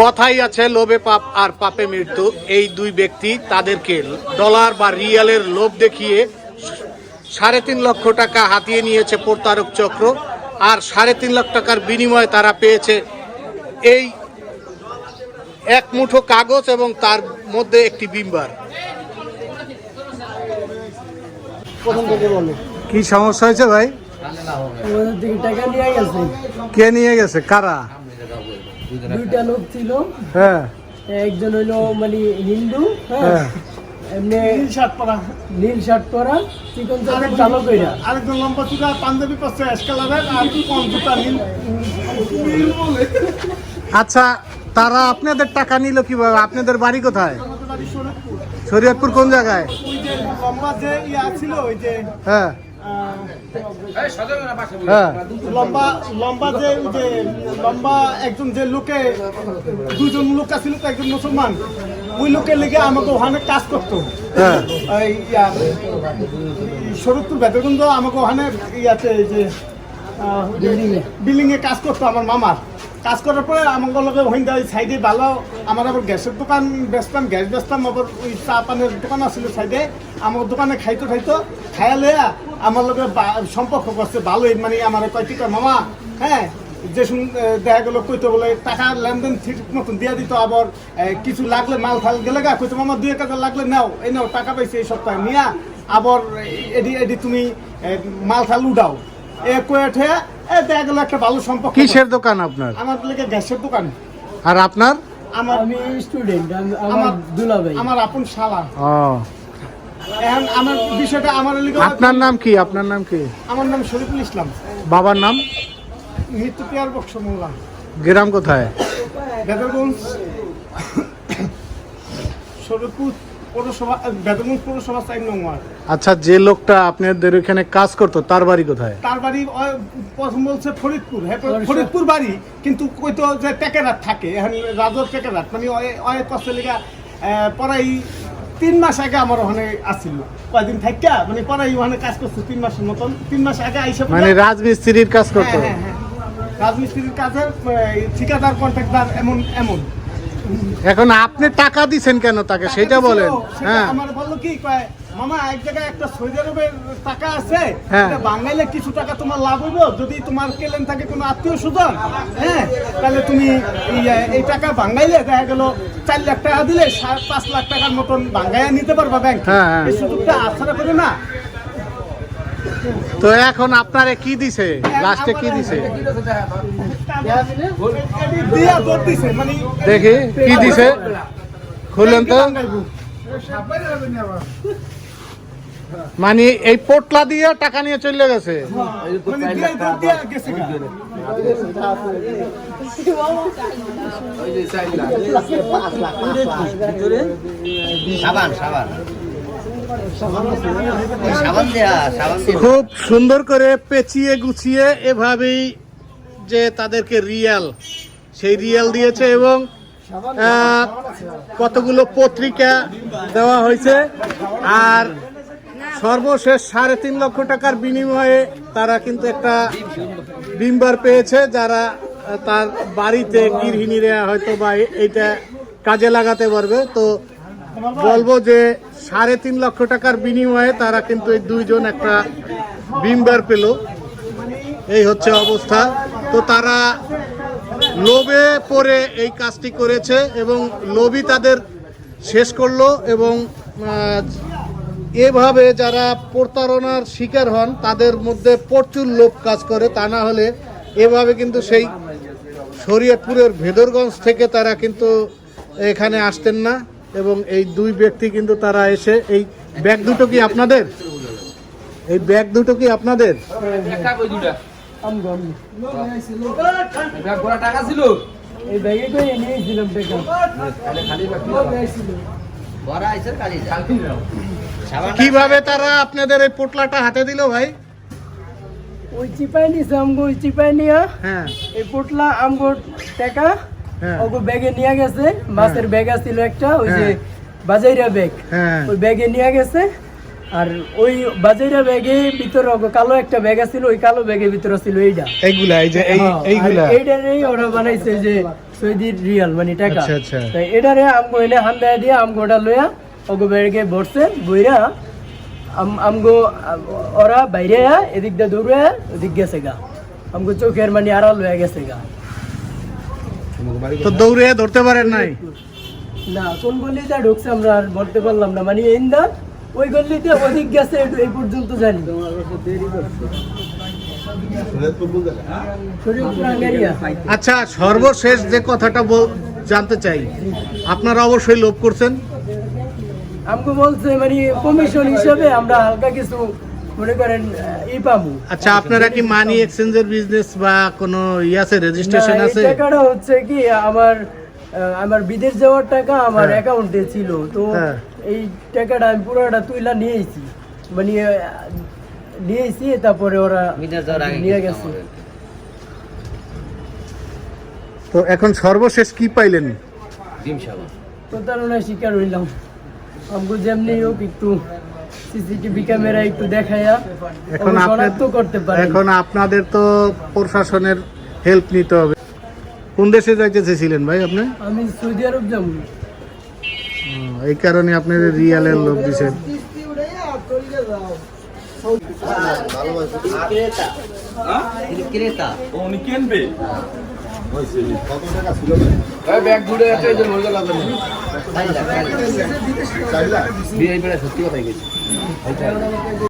কথাই আছে লোভে পাপ আর পাপে মৃত্যু। এই দুই ব্যক্তি তাদেরকে ডলার বা রিয়ালের লোভ দেখিয়ে সাড়ে তিন লক্ষ টাকা হাতিয়ে নিয়েছে প্রতারক চক্র আর সাড়ে তিন লাখ টাকার বিনিময়ে তারা পেয়েছে এই এক মুঠো কাগজ এবং তার মধ্যে একটি বিম্বার। কি সমস্যা হয়েছে ভাই? কে নিয়ে গেছে? কারা? দুইটা লোক ছিল। হ্যাঁ। একজন হইল মানে হিন্দু হ্যাঁ। হ্যাঁ। এমনি নীল শার্ট পরা। নীল শার্ট পরা চিকন চাকর চালক কইরা আরেকজন লম্বা চুড়া পাঞ্জাবি পরছে অ্যাশ কালারের আর কম জুতা নীল। আচ্ছা তারা আপনাদের টাকা নিল কীভাবে? আপনাদের বাড়ি কোথায়? শরীয়তপুর কোন জায়গায়? ওই যে লম্বা যে ইয়া ছিল ওই যে হ্যাঁ। লম্বা লম্বা যে যে লম্বা একজন যে লোকে দুজন লোক আছিল তো একজন মুসলমান। ওই লোকের লেগে আমাকে ওখানে কাজ করতো। হ্যাঁ। শরৎপুর বেদগঞ্জ আমাকে ওখানে ইয়াতে যে বিল্ডিংয়ে বিল্ডিং এ কাজ করতো আমার মামার। কাজ করার পরে আমার লগে ওখানে ওই সাইডে ভালো আমার আবার গ্যাসের দোকান বেচতাম, গ্যাস বেচতাম, আবার ওই চা পানের দোকান আছিল সাইডে। আমার দোকানে খাইতো খাইতো খাইয়া লইয়া আমার বা- সম্পর্ক করছে, ভালোই মানে আমার কয়, টিকা মামা হ্যাঁ যে শুন দেখা গেলো, কইতো বলে, টাকা লেনদেন ঠিক মতন দিয়ে দিত আবার কিছু লাগলে মাল ফাল গেলে গা, কইতো মামা, দুই এক হাজার লাগলে নাও, এই নাও, টাকা পাইছে এই সপ্তাহে, নিয়া আবার এডি এডি তুমি মাল ফাল উঠাও। এ কয়ে দেখা গেল একটা ভালো সম্পর্ক কিসের দোকান আপনার? আমার লেগে গ্যাসের দোকান। আর আপনার? আমার আমি স্টুডেন্ট আমার আমার- দুলা আমার আপন শালা। ও। এখন আমার বিষয়টা আমার লিগে আপনার নাম কি? আপনার নাম কি? আমার নাম শরীফুল ইসলাম। বাবার নাম? মৃত্যু পিয়ার বক্স মোল্লা। গ্রাম কোথায়? বেদরগঞ্জ। শরীফপুর পৌরসভা বেদরগঞ্জ পৌরসভা চার আচ্ছা যে লোকটা আপনাদের এখানে কাজ করতো তার বাড়ি কোথায়? তার বাড়ি প্রথম বলছে ফরিদপুর। হ্যাঁ ফরিদপুর বাড়ি কিন্তু কইতো যে টেকেরাত থাকে এখন রাজর টেকেরাত মানে অনেক কষ্ট লেগা পরাই তিন মাস আগে আমার ওখানে আসছিল। কয়দিন থাকিয়া মানে পরাই ওখানে কাজ করছে তিন মাসের মতন। তিন মাস আগে আইসা মানে রাজমিস্ত্রির কাজ করতো? হ্যাঁ, হ্যাঁ, হ্যাঁ। রাজমিস্ত্রির কাজে এই, ঠিকাদার কন্ট্রাক্টর এমন এমন। এখন আপনি টাকা দিছেন কেন তাকে? সেটা বলেন। হ্যাঁ। আমার বলল কি কয় মামা এক জায়গায় একটা সৌদি আরবের টাকা আছে হ্যাঁ। এটা বাঙাইলে কিছু টাকা তোমার লাভ হইব যদি তোমার কেলেন থাকে কোনো আত্মীয় স্বজন হ্যাঁ তাহলে তুমি এই, টাকা বাঙাইলে দেখা গেল চার লাখ টাকা দিলে সাড়ে পাঁচ লাখ টাকার মতন বাঙাইয়া নিতে পারবা ব্যাংক হ্যাঁ। এই সুযোগটা আশা করে না। তো এখন আপনারে কি দিছে? লাস্টে কি দিছে? দেখি কি দিছে? খুললেন তো। মানে এই পোটলা দিয়ে টাকা নিয়ে চলে গেছে। মানে খুব সুন্দর করে পেঁচিয়ে গুছিয়ে এভাবেই যে তাদেরকে রিয়াল, সেই রিয়াল দিয়েছে এবং কতগুলো পত্রিকা দেওয়া হয়েছে। আর সর্বশেষ সাড়ে তিন লক্ষ টাকার বিনিময়ে তারা কিন্তু একটা বিম্বার পেয়েছে, যারা তার বাড়িতে গৃহিণীরা হয়তো বা এইটা কাজে লাগাতে পারবে। তো বলব যে সাড়ে তিন লক্ষ টাকার বিনিময়ে তারা কিন্তু এই দুইজন একটা বিম্বার পেল। এই হচ্ছে অবস্থা। তো তারা লোভে পড়ে এই কাজটি করেছে এবং লোভই তাদের শেষ করল এবং এভাবে যারা প্রতারণার শিকার হন, তাদের মধ্যে প্রচুর লোভ কাজ করে। তা না হলে এভাবে কিন্তু সেই শরীয়তপুরের ভেদরগঞ্জ থেকে তারা কিন্তু এখানে আসতেন না এবং এই দুই ব্যক্তি কিন্তু তারা এসে, এই ব্যাগ দুটো কি আপনাদের? এই ব্যাগ দুটো কি আপনাদের? টাকা ছিল? এই ব্যাগে টাকা। কীভাবে তারা আপনাদের এই পোটলাটা হাতে দিল ভাই? ওই চিপাই নিছে আমগো ওই চিপাই নিয়া হ্যাঁ। এই পোটলা আমগো টাকা হ্যাঁ। ওগো ব্যাগে নিয়ে গেছে। মাছের ব্যাগ আছিল একটা ওই যে হ্যাঁ। বাজাইরা ব্যাগ। হ্যাঁ। ওই ব্যাগে নিয়ে গেছে। আর ওই বাজাইরা ব্যাগে ভিতরে কালো একটা ব্যাগ আছিল ওই কালো ব্যাগের ভিতরে ছিল এইটা। এইগুলা এই যে এই হ্যাঁ, এইগুলা। এইটারেই ওরা বানাইছে যে সৌদির রিয়াল মানে টাকা। আচ্ছা, আচ্ছা। তাই এটারে আমগো এনে হান দিয়ে আমগো ওটা লইয়া ওগো ব্যাগে ভরছে বইরা আমগো ওরা বাইরে এদিক দিয়ে দৌড়ে ওদিক গেছে গা। আমগো চোখের মানে আড়াল হয়ে গেছে গা। তো দৌড়ে ধরতে পারেন নাই? না কোন গলিতে ঢুকছে আমরা আর বলতে পারলাম না মানে ইন্দা ওই গলিতে ওদিক গেছে এই পর্যন্ত জানি। আচ্ছা সর্বশেষ যে কথাটা বল- জানতে চাই। আপনারা অবশ্যই লোভ করছেন। আমাকে বলছে মানে কমিশন হিসেবে আমরা হালকা কিছু মনে করেন ই পাবো আচ্ছা আপনারা কি মানি এক্সচেঞ্জের বিজনেস বা কোনো ই আছে রেজিস্ট্রেশন আছে? টাকাটা হচ্ছে কি আমার আমার বিদেশ যাওয়ার টাকা আমার। অ্যাকাউন্টে ছিল। তো হ্যাঁ। এই টাকাটা আমি পুরোটা তুইলা নিয়েছি মানে নিয়েছি তারপরে ওরা বিদেশ যাওয়ার আগে নিয়ে গেছে তো এখন সর্বশেষ কি পাইলেন? ডিম প্রতারণার শিকার হইলাম। আমাকে যেমনি হোক একটু সিসিটিভি ক্যামেরা একটু দেখাইয়া এখন শনাক্ত করতে পারে। এখন আপনাদের তো প্রশাসনের হেল্প নিতে হবে। কোন দেশে যাইতে চেয়েছিলেন ভাই আপনি? আমি সৌদি আরব যাব। এই কারণে আপনি রিয়ালের লোক দিছেন। ক্রেতা। উনি